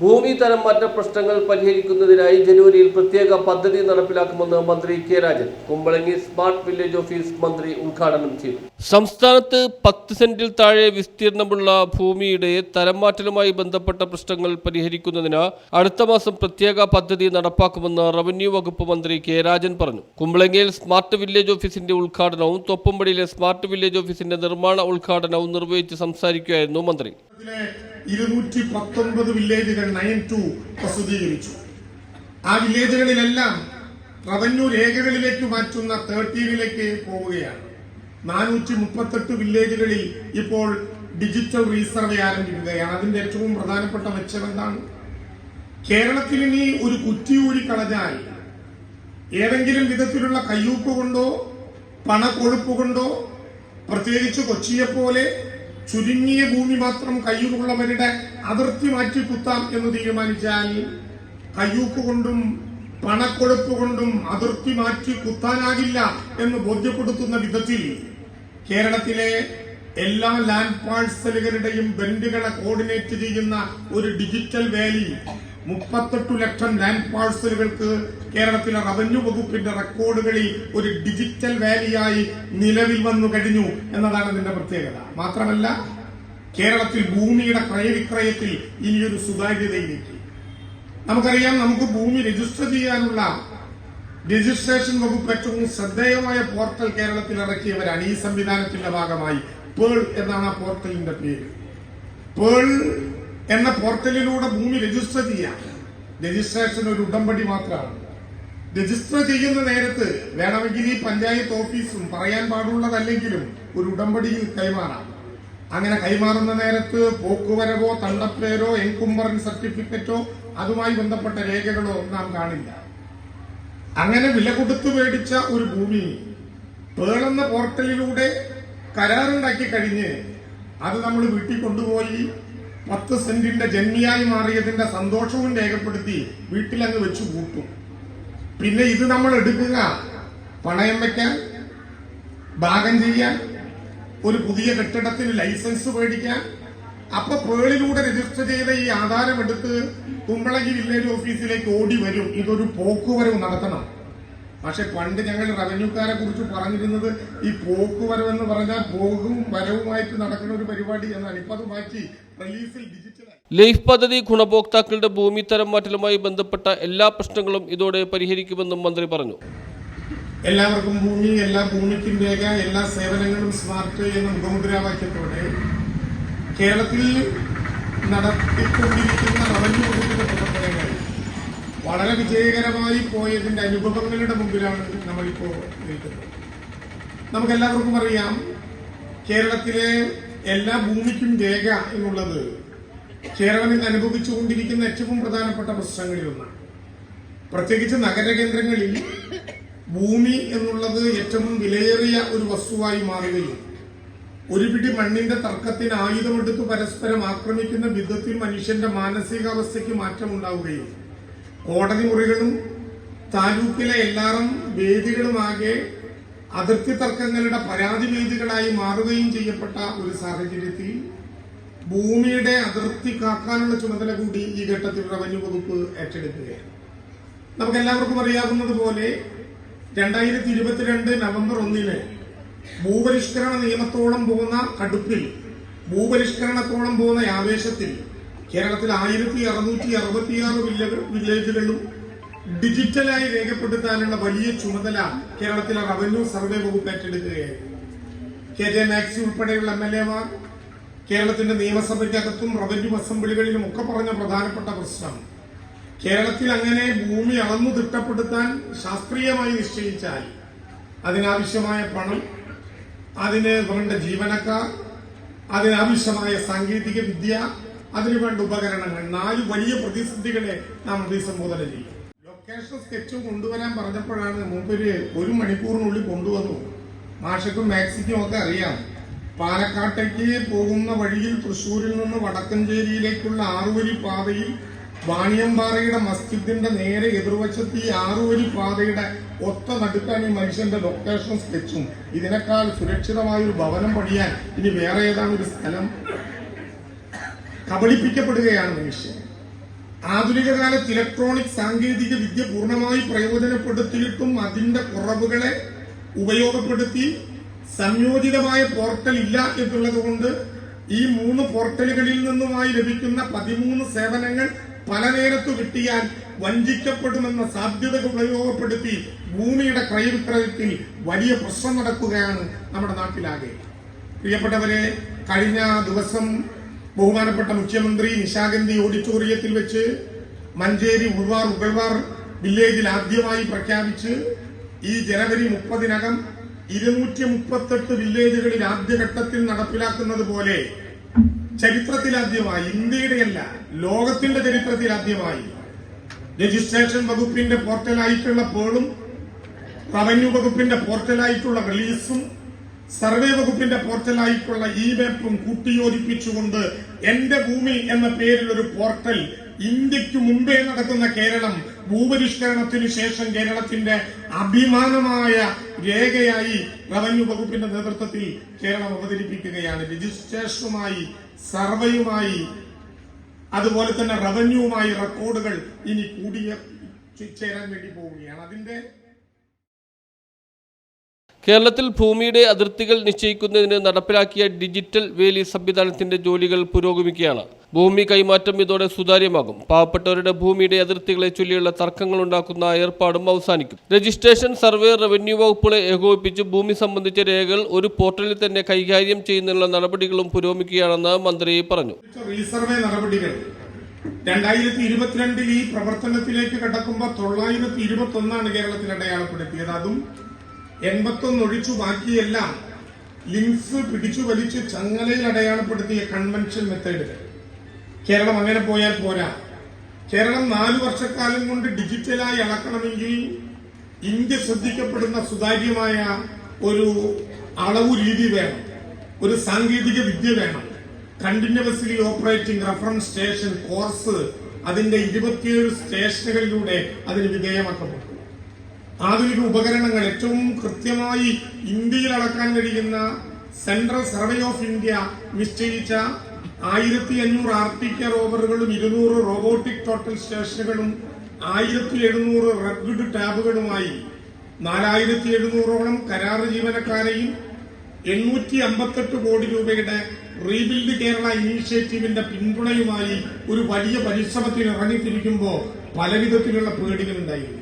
ഭൂമി തരം മാറ്റ പ്രശ്നങ്ങൾ പരിഹരിക്കുന്നതിനായി ജനുവരിയിൽ പ്രത്യേക പദ്ധതി നടപ്പിലാക്കുമെന്ന് മന്ത്രി K Rajan. Kumbalangi smart village office മന്ത്രി ഉദ്ഘാടനം ചെയ്തു. സംസ്ഥാനത്ത് പത്ത് സെന്റിൽ താഴെ വിസ്തീർണമുള്ള ഭൂമിയുടെ തരം മാറ്റലുമായി ബന്ധപ്പെട്ട പ്രശ്നങ്ങൾ പരിഹരിക്കുന്നതിന് അടുത്ത മാസം പ്രത്യേക പദ്ധതി നടപ്പാക്കുമെന്ന് റവന്യൂ വകുപ്പ് മന്ത്രി കെ രാജൻ പറഞ്ഞു. കുമ്പളങ്ങിയിൽ സ്മാർട്ട് വില്ലേജ് ഓഫീസിന്റെ ഉദ്ഘാടനവും തൊപ്പമ്പടിയിലെ സ്മാർട്ട് വില്ലേജ് ഓഫീസിന്റെ നിർമ്മാണ ഉദ്ഘാടനവും നിർവഹിച്ച് സംസാരിക്കുകയായിരുന്നു മന്ത്രി. ഇരുന്നൂറ്റി പത്തൊൻപത് വില്ലേജുകൾ നയൻ ടു പ്രസിദ്ധീകരിച്ചു. ആ വില്ലേജുകളിലെല്ലാം റവന്യൂ രേഖകളിലേക്ക് മാറ്റുന്ന തേർട്ടീനിലേക്ക് പോവുകയാണ്. നാനൂറ്റി മുപ്പത്തെട്ട് വില്ലേജുകളിൽ ഇപ്പോൾ ഡിജിറ്റൽ റീസർവേ ആരംഭിക്കുകയാണ്. അതിന്റെ ഏറ്റവും പ്രധാനപ്പെട്ട മെച്ചം എന്താണ്? കേരളത്തിൽ ഇനി ഒരു കുറ്റിയൂരി കളഞ്ഞാൽ ഏതെങ്കിലും വിധത്തിലുള്ള കയ്യൂപ്പ് കൊണ്ടോ പണക്കൊഴുപ്പ് കൊണ്ടോ പ്രത്യേകിച്ച് കൊച്ചിയെപ്പോലെ ചുരുങ്ങിയ ഭൂമി മാത്രം കയ്യൂക്കുള്ളവരുടെ അതിർത്തി മാറ്റി കുത്താം എന്ന് തീരുമാനിച്ചാൽ കയ്യൂപ്പ് കൊണ്ടും പണക്കൊഴുപ്പ് കൊണ്ടും അതിർത്തി മാറ്റി കുത്താനാകില്ല എന്ന് ബോധ്യപ്പെടുത്തുന്ന വിധത്തിൽ കേരളത്തിലെ എല്ലാ ലാൻഡ് പാഴ്സലുകളുടെയും ബെൻഡുകളെ കോർഡിനേറ്റ് ചെയ്യുന്ന ഒരു ഡിജിറ്റൽ വാലി മുപ്പത്തെട്ടു ലക്ഷം ലാൻഡ് പാഴ്സലുകൾക്ക് കേരളത്തിലെ റവന്യൂ വകുപ്പിന്റെ റെക്കോർഡുകളിൽ ഒരു ഡിജിറ്റൽ വാലിയായി നിലവിൽ വന്നു കഴിഞ്ഞു എന്നതാണ് ഇതിന്റെ പ്രത്യേകത. മാത്രമല്ല കേരളത്തിൽ ഭൂമിയുടെ ക്രയവിക്രയത്തിൽ ഇനിയൊരു സുതാര്യതയിലേക്ക് നമുക്കറിയാം നമുക്ക് ഭൂമി രജിസ്റ്റർ ചെയ്യാനുള്ള രജിസ്ട്രേഷൻ വകുപ്പ് ഏറ്റവും ശ്രദ്ധേയമായ പോർട്ടൽ കേരളത്തിൽ ഇറക്കിയവരാണ് ഈ സംവിധാനത്തിന്റെ ഭാഗമായി. പേൾ എന്നാണ് ആ പോർട്ടലിന്റെ പേര്. പേൾ എന്ന പോർട്ടലിലൂടെ ഭൂമി രജിസ്റ്റർ ചെയ്യാം. രജിസ്ട്രേഷൻ ഒരു ഉടമ്പടി മാത്രമാണ്. രജിസ്റ്റർ ചെയ്യുന്ന നേരത്ത് വേണമെങ്കിൽ ഈ പഞ്ചായത്ത് ഓഫീസും പറയാൻ പാടുള്ളതല്ലെങ്കിലും ഒരു ഉടമ്പടിയിൽ കൈമാറാം. അങ്ങനെ കൈമാറുന്ന നേരത്ത് പോക്കുവരവോ തണ്ടപ്പേരോ എൻകുംബറൻ സർട്ടിഫിക്കറ്റോ അതുമായി ബന്ധപ്പെട്ട രേഖകളോ നാം കാണില്ല. അങ്ങനെ വില കൊടുത്തു മേടിച്ച ഒരു ഭൂമി പേളെന്ന പോർട്ടലിലൂടെ കരാറുണ്ടാക്കി കഴിഞ്ഞ് അത് നമ്മൾ വീട്ടിൽ കൊണ്ടുപോയി പത്ത് സെന്റിന്റെ ജന്മിയായി മാറിയതിന്റെ സന്തോഷവും രേഖപ്പെടുത്തി വീട്ടിലങ്ങ് വെച്ചു കൂട്ടും പിന്നെ ഇത് നമ്മൾ എടുക്കുക. പണയം വെക്കാൻ ഭാഗം ചെയ്യാൻ ഒരു പുതിയ കെട്ടിടത്തിന് ലൈസൻസ് മേടിക്കാൻ. അപ്പൊ പേളിലൂടെ രജിസ്റ്റർ ചെയ്ത ഈ ആധാരം എടുത്ത് കുമ്പളങ്ങി വില്ലേജ് ഓഫീസിലേക്ക് ഓടി വരും. ഇതൊരു പോക്കുവരവ് നടത്തണം. പക്ഷെ പണ്ട് ഞങ്ങൾ റവന്യൂക്കാരെ കുറിച്ച് പറഞ്ഞിരുന്നത് ഈ പോക്ക് എന്ന് പറഞ്ഞാൽ പോകും വരവുമായിട്ട് നടക്കുന്ന ഒരു പരിപാടി എന്നാണ്. ഇപ്പൊ അത് മാറ്റി റിലീസിൽ ഡിജിറ്റലായി ലൈഫ് പദ്ധതി ഗുണഭോക്താക്കളുടെ ഭൂമി തരം മാറ്റലുമായി ബന്ധപ്പെട്ട എല്ലാ പ്രശ്നങ്ങളും ഇതോടെ പരിഹരിക്കുമെന്നും മന്ത്രി പറഞ്ഞു. എല്ലാവർക്കും ഭൂമി എല്ലാ ഭൂമിക്കും രേഖ എല്ലാ സേവനങ്ങളും സ്മാർട്ട് എന്ന മുഖമുദ്രാവാക്യത്തോടെ കേരളത്തിൽ നടത്തിക്കൊണ്ടിരിക്കുന്ന റവന്യൂ വകുപ്പിന്റെ പ്രവർത്തനങ്ങൾ വളരെ വിജയകരമായി പോയതിന്റെ അനുഭവങ്ങളുടെ മുമ്പിലാണ് നമ്മളിപ്പോ നിൽക്കുന്നത്. നമുക്ക് എല്ലാവർക്കും അറിയാം കേരളത്തിലെ എല്ലാ ഭൂമിക്കും രേഖ എന്നുള്ളത് കേരളം ഇന്ന് അനുഭവിച്ചുകൊണ്ടിരിക്കുന്ന ഏറ്റവും പ്രധാനപ്പെട്ട പ്രശ്നങ്ങളിലൊന്നാണ് പ്രത്യേകിച്ച് നഗരകേന്ദ്രങ്ങളിൽ ഭൂമി എന്നുള്ളത് ഏറ്റവും വിലയേറിയ ഒരു വസ്തുവായി മാറുകയും ഒരു പിടി മണ്ണിന്റെ തർക്കത്തിന് ആയുധമെടുത്ത് പരസ്പരം ആക്രമിക്കുന്ന വിധത്തിൽ മനുഷ്യന്റെ മാനസികാവസ്ഥയ്ക്ക് മാറ്റമുണ്ടാവുകയും കോടതി മുറികളും താലൂക്കിലെ എല്ലാറും വേദികളുമാകെ അതിർത്തി തർക്കങ്ങളുടെ പരാതി വേദികളായി മാറുകയും ചെയ്യപ്പെട്ട ഒരു സാഹചര്യത്തിൽ ഭൂമിയുടെ അതിർത്തി കാക്കാനുള്ള ചുമതല കൂടി ഈ ഘട്ടത്തിൽ റവന്യൂ വകുപ്പ് ഏറ്റെടുക്കുകയാണ്. നമുക്ക് എല്ലാവർക്കും അറിയാവുന്നത് പോലെ രണ്ടായിരത്തി ഇരുപത്തിരണ്ട് നവംബർ ഒന്നിന് ഭൂപരിഷ്കരണ നിയമത്തോളം പോകുന്ന കടുപ്പിൽ ഭൂപരിഷ്കരണത്തോളം പോകുന്ന ആവേശത്തിൽ കേരളത്തിൽ ആയിരത്തി അറുന്നൂറ്റി അറുപത്തിയാറ് വില്ലേജുകളും ഡിജിറ്റലായി രേഖപ്പെടുത്താനുള്ള വലിയ ചുമതല കേരളത്തിലെ റവന്യൂ സർവേ വകുപ്പ് ഏറ്റെടുക്കുകയായിരുന്നു. കെ ജെ മാക്സി ഉൾപ്പെടെയുള്ള എം എൽ എമാർ കേരളത്തിന്റെ നിയമസഭയ്ക്കകത്തും റവന്യൂ അസംബ്ലികളിലും ഒക്കെ പറഞ്ഞ പ്രധാനപ്പെട്ട പ്രശ്നം കേരളത്തിൽ അങ്ങനെ ഭൂമി അളന്നു തിട്ടപ്പെടുത്താൻ ശാസ്ത്രീയമായി നിശ്ചയിച്ചാൽ അതിനാവശ്യമായ പണം അതിന് വേണ്ട ജീവനക്കാർ അതിനാവശ്യമായ സാങ്കേതിക വിദ്യ അതിനുവേണ്ട ഉപകരണങ്ങൾ നാല് വലിയ പ്രതിസന്ധികളെ നാം അഭിസംബോധന ചെയ്യും. ലൊക്കേഷൻ സ്കെച്ചും കൊണ്ടുവരാൻ പറഞ്ഞപ്പോഴാണ് മൂപ്പര് ഒരു മണിക്കൂറിനുള്ളിൽ കൊണ്ടുവന്നു. മാഷക്കും മാക്സിക്കും ഒക്കെ അറിയാം. പാലക്കാട്ടേക്ക് പോകുന്ന വഴിയിൽ തൃശൂരിൽ നിന്ന് വടക്കഞ്ചേരിയിലേക്കുള്ള ആറുവരി പാതയിൽ വാണിയമ്പാറയുടെ മസ്ജിദിന്റെ നേരെ എതിർവശത്ത് ഈ ആറുവരി പാതയുടെ ഒത്ത നടുക്കാൻ ഈ മനുഷ്യന്റെ ലൊക്കേഷൻ സ്കെച്ചും ഇതിനേക്കാൾ സുരക്ഷിതമായ ഒരു ഭവനം പണിയാൻ ഇനി വേറെ ഏതാണ് ഒരു സ്ഥലം? കബളിപ്പിക്കപ്പെടുകയാണ് മനുഷ്യൻ. ആധുനിക കാലത്ത് ഇലക്ട്രോണിക് സാങ്കേതിക വിദ്യ പൂർണമായി പ്രയോജനപ്പെടുത്തിയിട്ടും അതിന്റെ കുറവുകളെ ഉപയോഗപ്പെടുത്തി സംയോജിതമായ പോർട്ടൽ ഇല്ല എന്നുള്ളത് കൊണ്ട് ഈ മൂന്ന് പോർട്ടലുകളിൽ നിന്നുമായി ലഭിക്കുന്ന പതിമൂന്ന് സേവനങ്ങൾ പല നേരത്തു കിട്ടിയാൽ വഞ്ചിക്കപ്പെടുമെന്ന സാധ്യത ഉപയോഗപ്പെടുത്തി ഭൂമിയുടെ ക്രയവിക്രയത്തിൽ വലിയ പ്രശ്നം നടക്കുകയാണ് നമ്മുടെ നാട്ടിലാകെ. പ്രിയപ്പെട്ടവരെ കഴിഞ്ഞ ദിവസം ബഹുമാനപ്പെട്ട മുഖ്യമന്ത്രി നിശാഗന്ധി ഓഡിറ്റോറിയത്തിൽ വെച്ച് മഞ്ചേരി ഉൾവാർ ഉകൾവാർ വില്ലേജിൽ ആദ്യമായി പ്രഖ്യാപിച്ച് ഈ ജനുവരി മുപ്പതിനകം ഇരുന്നൂറ്റി മുപ്പത്തെട്ട് വില്ലേജുകളിൽ ആദ്യഘട്ടത്തിൽ നടപ്പിലാക്കുന്നത് പോലെ ചരിത്രത്തിലാദ്യമായി ഇന്ത്യയുടെയല്ല ലോകത്തിന്റെ ചരിത്രത്തിലാദ്യമായി രജിസ്ട്രേഷൻ വകുപ്പിന്റെ പോർട്ടലായിട്ടുള്ള പോളും റവന്യൂ വകുപ്പിന്റെ പോർട്ടലായിട്ടുള്ള റിലീസും സർവേ വകുപ്പിന്റെ പോർട്ടലായിട്ടുള്ള ഇ മാപ്പും കൂട്ടിയോജിപ്പിച്ചുകൊണ്ട് എന്റെ ഭൂമി എന്ന പേരിൽ ഒരു പോർട്ടൽ ഇന്ത്യയ്ക്ക് മുമ്പേ നടക്കുന്ന കേരളം ഭൂപരിഷ്കരണത്തിനു ശേഷം കേരളത്തിന്റെ അഭിമാനമായ രേഖയായി റവന്യൂ വകുപ്പിന്റെ നേതൃത്വത്തിൽ കേരളം അവതരിപ്പിക്കുകയാണ്. രജിസ്ട്രേഷനുമായി സർവേയുമായി അതുപോലെ തന്നെ റവന്യൂവുമായി റെക്കോർഡുകൾ ഇനി കൂടിയ ചേരാൻ വേണ്ടി പോവുകയാണ്. അതിന്റെ കേരളത്തിൽ ഭൂമിയുടെ അതിർത്തികൾ നിശ്ചയിക്കുന്നതിന് നടപ്പിലാക്കിയ ഡിജിറ്റൽ വേലി സംവിധാനത്തിന്റെ ജോലികൾ പുരോഗമിക്കുകയാണ്. ഭൂമി കൈമാറ്റം ഇതോടെ സുതാര്യമാകും. പാവപ്പെട്ടവരുടെ ഭൂമിയുടെ അതിർത്തികളെ ചൊല്ലിയുള്ള തർക്കങ്ങൾ ഉണ്ടാക്കുന്ന ഏർപ്പാടും അവസാനിക്കും. രജിസ്ട്രേഷൻ സർവേ റവന്യൂ വകുപ്പുകളെ ഏകോപിപ്പിച്ച് ഭൂമി സംബന്ധിച്ച രേഖകൾ ഒരു പോർട്ടലിൽ തന്നെ കൈകാര്യം ചെയ്യുന്നതിനുള്ള നടപടികളും പുരോഗമിക്കുകയാണെന്ന് മന്ത്രി പറഞ്ഞു. നടപടികൾ. രണ്ടായിരത്തി ഇരുപത്തിരണ്ടിൽ ഈ പ്രവർത്തനത്തിലേക്ക് കടക്കുമ്പോൾ തൊള്ളായിരത്തി ഇരുപത്തി ഒന്നാണ് കേരളത്തിൽ അടയാളപ്പെടുത്തിയത്. അതും എൺപത്തൊന്ന് ഒഴിച്ചു ബാക്കിയെല്ലാം ലിങ്സ് പിടിച്ചു വലിച്ച് ചങ്ങലയിൽ അടയാളപ്പെടുത്തിയ കൺവെൻഷൻ മെത്തേഡുകൾ കേരളം അങ്ങനെ പോയാൽ പോരാ. കേരളം നാലു വർഷക്കാലം കൊണ്ട് ഡിജിറ്റലായി അളക്കണമെങ്കിൽ ഇന്ത്യ ശ്രദ്ധിക്കപ്പെടുന്ന സുതാര്യമായ ഒരു അളവു രീതി വേണം. ഒരു സാങ്കേതിക വിദ്യ വേണം. Continuously operating reference station CORS അതിന്റെ ഇരുപത്തിയേഴ് സ്റ്റേഷനുകളിലൂടെ അതിന് വിധേയമാക്കപ്പെട്ടു ആധുനിക ഉപകരണങ്ങൾ ഏറ്റവും കൃത്യമായി ഇന്ത്യയിൽ അളക്കാൻ കഴിയുന്ന സെൻട്രൽ സർവേ ഓഫ് ഇന്ത്യ നിശ്ചയിച്ച ആയിരത്തി അഞ്ഞൂറ് ആർട്ടിക്ക റോവറുകളും ഇരുന്നൂറ് റോബോട്ടിക് ടോട്ടൽ സ്റ്റേഷനുകളും ആയിരത്തി എഴുന്നൂറ് റെഡ് ടാബുകളുമായി നാലായിരത്തി എഴുന്നൂറോളം കരാർ ജീവനക്കാരെയും എണ്ണൂറ്റി അമ്പത്തെട്ട് കോടി രൂപയുടെ റീബിൽഡ് കേരള ഇനീഷ്യേറ്റീവിന്റെ പിന്തുണയുമായി ഒരു വലിയ പരിശ്രമത്തിന് ഇറങ്ങിത്തിരിക്കുമ്പോൾ പലവിധത്തിലുള്ള പേടികളുണ്ടായിരുന്നു.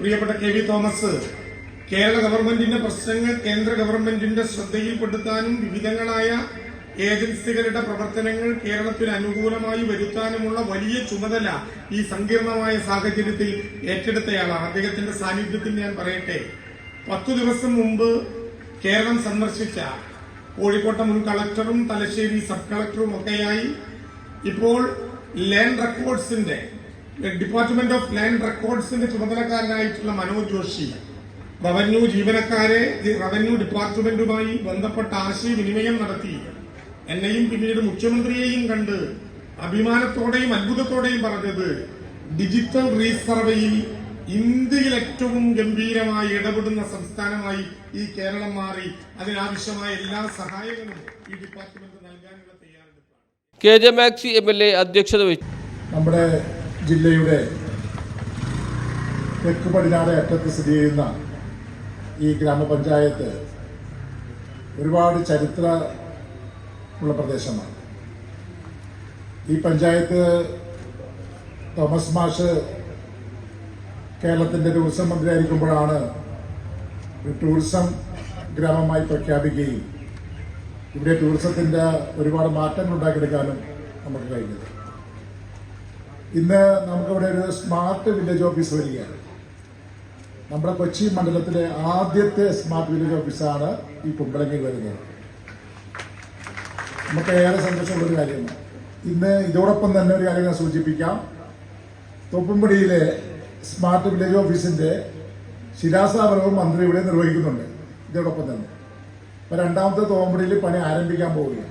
പ്രിയപ്പെട്ട കെ വി തോമസ് കേരള ഗവൺമെന്റിന്റെ പ്രശ്നങ്ങൾ കേന്ദ്ര ഗവൺമെന്റിന്റെ ശ്രദ്ധയിൽപ്പെടുത്താനും വിവിധങ്ങളായ ഏജൻസികളുടെ പ്രവർത്തനങ്ങൾ കേരളത്തിന് അനുകൂലമായി വരുത്താനുമുള്ള വലിയ ചുമതല ഈ സങ്കീർണമായ സാഹചര്യത്തിൽ ഏറ്റെടുത്തയാളാണ്. അദ്ദേഹത്തിന്റെ സാന്നിധ്യത്തിൽ ഞാൻ പറയട്ടെ. പത്തു ദിവസം മുമ്പ് കേരളം സന്ദർശിച്ച കോഴിക്കോട്ടെ മുൻ കളക്ടറും തലശ്ശേരി സബ് കളക്ടറും ഒക്കെയായി ഇപ്പോൾ ലാൻഡ് റെക്കോർഡ്സിന്റെ ഡിപ്പാർട്ട്മെന്റ് ഓഫ് ലാൻഡ് റെക്കോർഡ്സിന്റെ ചുമതലക്കാരനായിട്ടുള്ള മനോജ് ജോഷി റവന്യൂ ജീവനക്കാരെ റവന്യൂ ഡിപ്പാർട്ട്മെന്റുമായി ബന്ധപ്പെട്ട ആശയവിനിമയം നടത്തി. എന്നെയും പിന്നീട് മുഖ്യമന്ത്രിയെയും കണ്ട് അഭിമാനത്തോടെയും അത്ഭുതത്തോടെയും പറഞ്ഞത് ഡിജിറ്റൽ റീസർവേയിൽ ഇന്ത്യയിൽ ഏറ്റവും ഗംഭീരമായി ഇടപെടുന്ന സംസ്ഥാനമായി ഈ കേരളം മാറി. അതിനാവശ്യമായ എല്ലാ സഹായങ്ങളും ഈ ഡിപ്പാർട്ട്മെന്റ് നൽകാനുള്ള തയ്യാറെടുപ്പാണ്. K J Maxi M L A അധ്യക്ഷത വഹിച്ചു. നമ്മുടെ ജില്ലയുടെ തെക്ക് പടിഞ്ഞാറ് അറ്റത്ത് സ്ഥിതി ചെയ്യുന്ന ഈ ഗ്രാമപഞ്ചായത്ത് ഒരുപാട് ചരിത്ര ഉള്ള പ്രദേശമാണ്. ഈ പഞ്ചായത്ത് തോമസ് മാഷ് കേരളത്തിന്റെ ടൂറിസം മന്ത്രിയായിരിക്കുമ്പോഴാണ് ഒരു ടൂറിസം ഗ്രാമമായി പ്രഖ്യാപിക്കുകയും ഇവിടെ ടൂറിസത്തിന്റെ ഒരുപാട് മാറ്റങ്ങൾ ഉണ്ടാക്കിയെടുക്കാനും നമുക്ക് കഴിഞ്ഞത്. ഇന്ന് നമുക്കിവിടെ ഒരു സ്മാർട്ട് വില്ലേജ് ഓഫീസ് വരികയാണ്. നമ്മുടെ കൊച്ചി മണ്ഡലത്തിലെ ആദ്യത്തെ സ്മാർട്ട് വില്ലേജ് ഓഫീസാണ് ഈ കുമ്പളങ്ങിൽ വരുന്നത്. നമുക്ക് ഏറെ സന്തോഷമുള്ളൊരു കാര്യമാണ്. ഇന്ന് ഇതോടൊപ്പം തന്നെ ഒരു കാര്യം ഞാൻ സൂചിപ്പിക്കാം. തൊപ്പുംപടിയിലെ സ്മാർട്ട് വില്ലേജ് ഓഫീസിന്റെ ശിലാസ്ഥാപനവും മന്ത്രി ഇവിടെ നിർവഹിക്കുന്നുണ്ട്. ഇതോടൊപ്പം തന്നെ. അപ്പൊ രണ്ടാമത്തെ തോമ്പടിയിൽ പണി ആരംഭിക്കാൻ പോവുകയാണ്.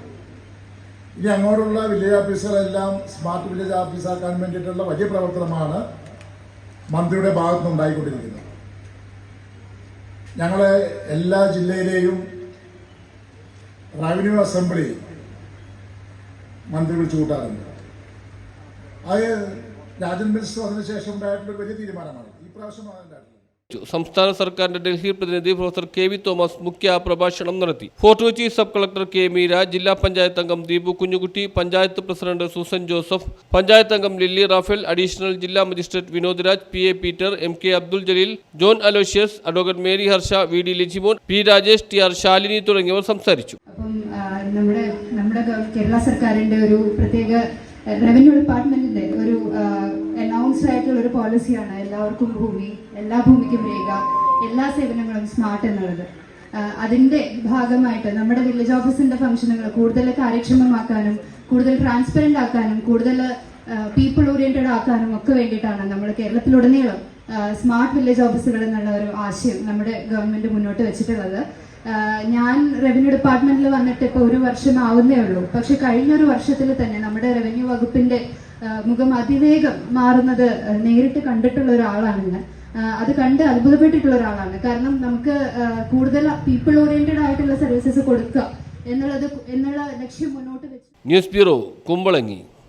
ഇനി അങ്ങോട്ടുള്ള വില്ലേജ് ഓഫീസുകളെല്ലാം സ്മാർട്ട് വില്ലേജ് ഓഫീസാക്കാൻ വേണ്ടിയിട്ടുള്ള വലിയ പ്രവർത്തനമാണ് മന്ത്രിയുടെ ഭാഗത്തുനിന്ന് ഉണ്ടായിക്കൊണ്ടിരിക്കുന്നത് ഞങ്ങളെ എല്ലാ ജില്ലയിലെയും റവന്യൂ അസംബ്ലി മന്ത്രി വിളിച്ചു കൂട്ടാറുണ്ട്. അത് രാജൻ മിനിസ്റ്റർ വന്നതിന് ശേഷം ഉണ്ടായിട്ടുള്ള വലിയ തീരുമാനമാണ്. ഈ പ്രാവശ്യം ഉണ്ടായിട്ടുള്ളത് സംസ്ഥാന സർക്കാരിന്റെ ഡൽഹി പ്രതിനിധി പ്രൊഫസർ കെ വി തോമസ് മുഖ്യ പ്രഭാഷണം നടത്തി. Fort Kochi sub collector K Meera ജില്ലാ പഞ്ചായത്ത് അംഗം Deepu Kunjukutty panchayat president Susan Joseph panchayat അംഗം ലില്ലി റാഫേൽ അഡീഷണൽ ജില്ലാ magistrate Vinod Raj P A Peter M K Abdul Jaleel John Aloysius advocate Mary Harsha V D Lijimon P Rajesh T R Shalini തുടങ്ങിയവർ സംസാരിച്ചു. നമ്മുടെ നമ്മുടെ കേരള സർക്കാരിന്റെ ഒരു പ്രത്യേക revenue ഡിപ്പാർട്ട്മെന്റിന്റെ ഒരു അനൗൺസ്ഡ് ആയിട്ടുള്ള ഒരു പോളിസിയാണ് എല്ലാവർക്കും ഭൂമി എല്ലാ ഭൂമിക്കും രേഖ എല്ലാ സേവനങ്ങളും സ്മാർട്ട് എന്നുള്ളത്. അതിന്റെ ഭാഗമായിട്ട് നമ്മുടെ വില്ലേജ് ഓഫീസിന്റെ ഫംഗ്ഷനുകൾ കൂടുതൽ കാര്യക്ഷമമാക്കാനും കൂടുതൽ ട്രാൻസ്പെറന്റ് ആക്കാനും കൂടുതൽ പീപ്പിൾ ഓറിയന്റഡ് ആക്കാനും ഒക്കെ വേണ്ടിയിട്ടാണ് നമ്മൾ കേരളത്തിലുടനീളം സ്മാർട്ട് വില്ലേജ് ഓഫീസുകൾ എന്നുള്ള ഒരു ആശയം നമ്മുടെ ഗവൺമെന്റ് മുന്നോട്ട് വെച്ചിട്ടുള്ളത്. ഞാൻ റവന്യൂ ഡിപ്പാർട്ട്മെന്റിൽ വന്നിട്ട് ഇപ്പോൾ ഒരു വർഷം ആവുന്നേ ഉള്ളൂ. പക്ഷെ കഴിഞ്ഞ ഒരു വർഷത്തിൽ തന്നെ നമ്മുടെ റവന്യൂ വകുപ്പിന്റെ മുഖം അതിവേഗം മാറുന്നത് നേരിട്ട് കണ്ടിട്ടുള്ള ഒരാളാണ് ഞാൻ. അത് കണ്ട് അത്ഭുതപ്പെട്ടിട്ടുള്ള ഒരാളാണ്. കാരണം നമുക്ക് കൂടുതൽ പീപ്പിൾ ഓറിയന്റഡ് ആയിട്ടുള്ള സർവീസസ് കൊടുക്കുക എന്നുള്ളത് എന്നുള്ള ലക്ഷ്യം മുന്നോട്ട് വെച്ച് ന്യൂസ് ബ്യൂറോ കുമ്പളങ്ങി.